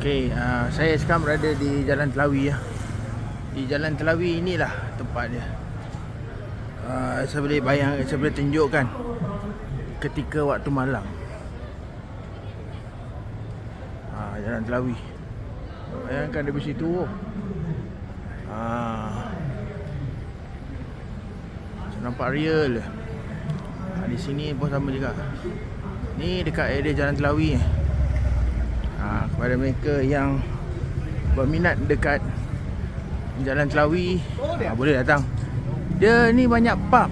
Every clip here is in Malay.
Okey, uh, saya sekarang berada di Jalan Telawi ya. Di Jalan Telawi inilah tempat dia. Uh, saya boleh bayang, saya boleh tunjukkan ketika waktu malam. Uh, Jalan Telawi. Bayangkan dari situ. Uh, nampak real. Uh, di sini pun sama juga. Ni dekat area Jalan Telawi. Ha, kepada mereka yang berminat dekat Jalan Telawi ha, boleh datang. Dia ni banyak pub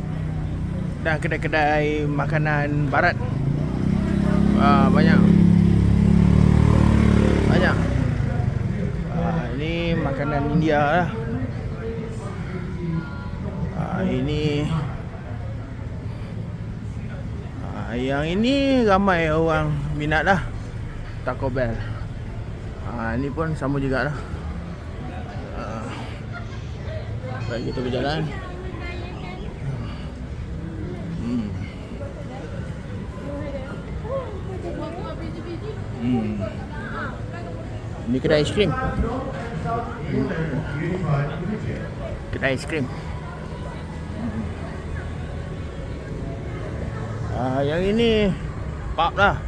dan kedai-kedai makanan barat. Ha, banyak. Banyak. Ha, ini makanan India lah. Ha, ini ha, yang ini ramai orang minat lah. Taco Bell. Ha, ni pun sama jugalah. Ha, baik kita berjalan. Hmm. Hmm. Ni kedai aiskrim. Hmm. Kedai aiskrim. Hmm. Ah, yang ini pub lah.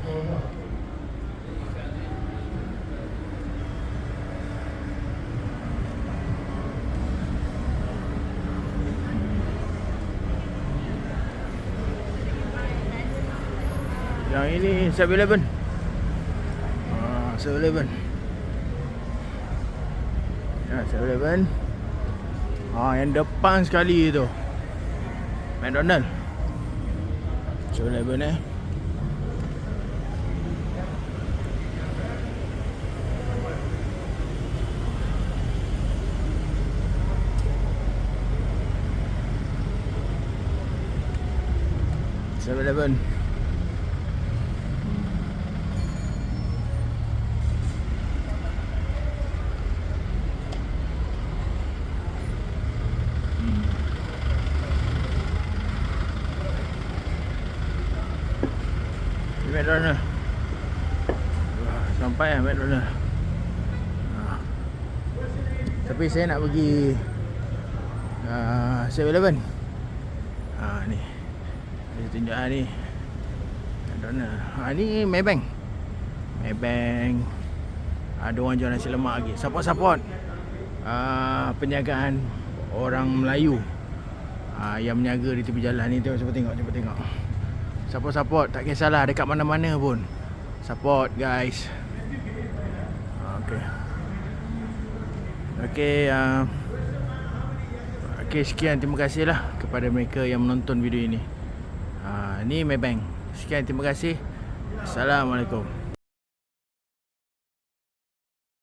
Yang ini 7-Eleven. Ah, 7-Eleven. Ya, 7-Eleven. Ah, yang depan sekali tu. McDonald. 7-Eleven eh. Seven Eleven. McDonald Wah, Sampai lah McDonald ha. Tapi saya nak pergi uh, 7-Eleven ha, Ni. Saya tunjuk lah ni. McDonald ha, Ni Maybank. Maybank. Ada orang jual nasi lemak lagi. Support-support uh, Penjagaan Orang Melayu. Uh, Yang menjaga di tepi jalan ni Tengok, cuba tengok, cuba tengok Support support tak kisahlah dekat mana-mana pun. Support guys. Okey. Okey uh, Okey sekian terima kasihlah kepada mereka yang menonton video ini. Uh, ni Maybank. Sekian terima kasih. Assalamualaikum.